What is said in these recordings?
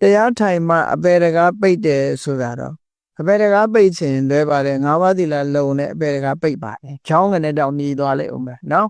တရားထိုင်မှအပေတကားပိတ်တယ်ဆိုတာတော့အပေတကားပိတ်ခြင်းလွဲပါတယ်ငါးပါးသီလလုံနဲ့အပေတကားပိတ်ပါတယ်ချောင်းကနေတောင်မြည်သွားလိုက်အောင်ပဲနော်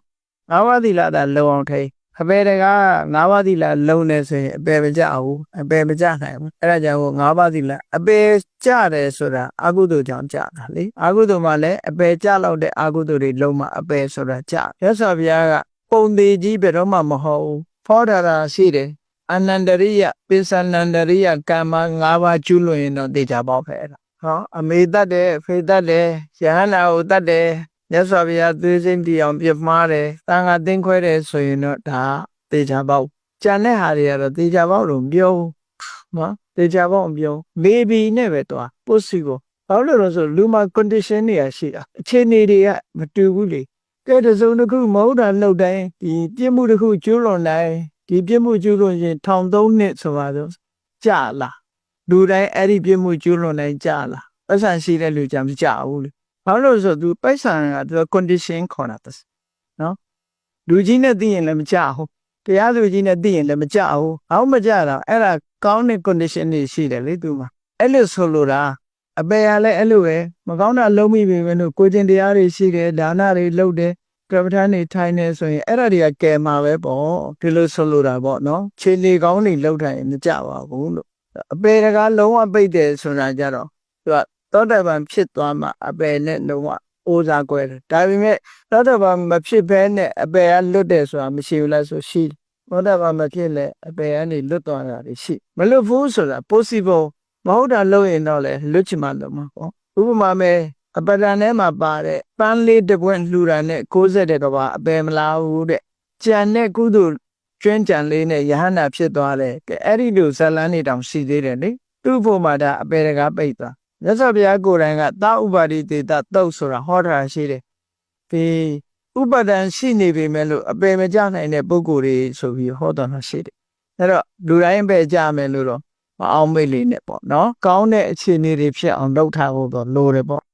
ငါးပါးသီလသာလုံအောင်ထိအပေတကားငါးပါးသီလလုံနေဆိုရင်အပေမကြဘူးအပေမကြနိုင်ဘူးအဲ့ဒါကြောင့်ငါးပါးသီလအပေကြတယ်ဆိုတာအကုသိုလ်ကြောင့်ကြတာလေအကုသိုလ်မှလည်းအပေကြလောက်တဲ့အကုသိုလ်တွေလုံမှအပေဆိုတာကြရသော်ဘုရားကပုံသေးကြီးဘယ်တော့မှမဟုတ်ဘူးဖောတာတာရှိတယ် အနန္တရိယပိဿနန္တရိယကမ္မ၅ပါးကျူးလွန်ရင်တော့တေချာပေါက်ဖဲတာဟောအမေတတ်တယ်ဖေတတ်တယ်ယဟန္တာကိုတတ်တယ်မြတ်စွာဘုရားသွေးစိမ့်တီအောင်ပြမှားတယ်တန်ခါတင်းခွဲတယ်ဆိုရင်တော့ဒါတေချာပေါက်ကြံတဲ့ဟာတွေကတော့တေချာပေါက်လို့မပြောဘူးနော်တေချာပေါက်မပြောမေဘီနဲ့ပဲတော့ possible ဘာလို့လဲဆိုလူမှာ condition တွေကရှိတာအခြေအနေတွေကမတူဘူးလေကဲတစ်စုံတစ်ခုမဟုတ်တာလှုပ်တိုင်းဒီပြစ်မှုတစ်ခုကျူးလွန်တိုင်း ဒီပြစ်မှုကျူးလွန်ရင်ထောင်သုံးနှစ်ဆိုပါတော့ကြာလာလူတိုင်းအဲ့ဒီပြစ်မှုကျူးလွန်တိုင်းကြာလာပတ်စံရှိတဲ့လူကြမကြဘူးလေဘာလို့လဲဆိုသူပတ်စံကသူ condition ခေါ်တာတနော်လူကြီးနဲ့သိရင်လည်းမကြဘူးတရားသူကြီးနဲ့သိရင်လည်းမကြဘူးအောက်မကြတာအဲ့ဒါကောင်းတဲ့ condition တွေရှိတယ်လေသူမှာအဲ့လိုဆိုလိုတာအပေရလည်းအဲ့လိုပဲမကောင်းတာလုံးမိပြီပဲလို့ကိုကျင်တရားတွေရှိတယ်ဒါနတွေလုပ်တယ် ကပ္ပဋ္ဌာန်းနေထိုင်နေဆိုရင်အဲ့ဒါတွေကကဲမှာပဲပေါ့ဒီလိုဆိုလိုတာပေါ့နော်ခြေနေကောင်းနေလောက်ထိုင်မကြပါဘူးလို့အပေတကားလုံးဝပိတ်တယ်ဆိုတာကြတော့သူကသောတပန်ဖြစ်သွားမှအပေနဲ့လုံးဝအိုးစားကွဲတယ်ဒါပေမဲ့သောတပန်မဖြစ်ဘဲနဲ့အပေကလွတ်တယ်ဆိုတာမရှိဘူးလားဆိုရှိတယ်သောတပန်မဖြစ်လဲအပေကနေလွတ်သွားတာတွေရှိမလွတ်ဘူးဆိုတာ possible မဟုတ်တာလုပ်ရင်တော့လေလွတ်ချင်မှလွတ်မှာပေါ့ဥပမာမဲ့ အပဒံထဲမှာပါတဲ့ပန်းလေးတစ်ပွင့်လှူတာနဲ့60တဲ့တော့ပါအပယ်မလားဘူးတဲ့ကြံတဲ့ကုသိုလ်ကျွမ်းကြံလေးနဲ့ယဟန္တာဖြစ်သွားတယ်ကဲအဲ့ဒီလိုဇလန်းနေတောင်ရှိသေးတယ်လေသူ့ဖို့မှာဒါအပယ်တကားပိတ်သွားမြတ်စွာဘုရားကိုယ်တိုင်ကသာဥပါတိတေတတုတ်ဆိုတာဟောတာရှိတယ်ပြီးဥပဒံရှိနေပေမဲ့လို့အပယ်မကြနိုင်တဲ့ပုဂ္ဂိုလ်တွေဆိုပြီးဟောတော်တာရှိတယ်အဲ့တော့လူတိုင်းပဲကြမယ်လို့တော့မအောင်မိတ်လေးနဲ့ပေါ့နော်ကောင်းတဲ့အခြေအနေတွေဖြစ်အောင်လုပ်ထားဖို့တော့လိုတယ်ပေါ့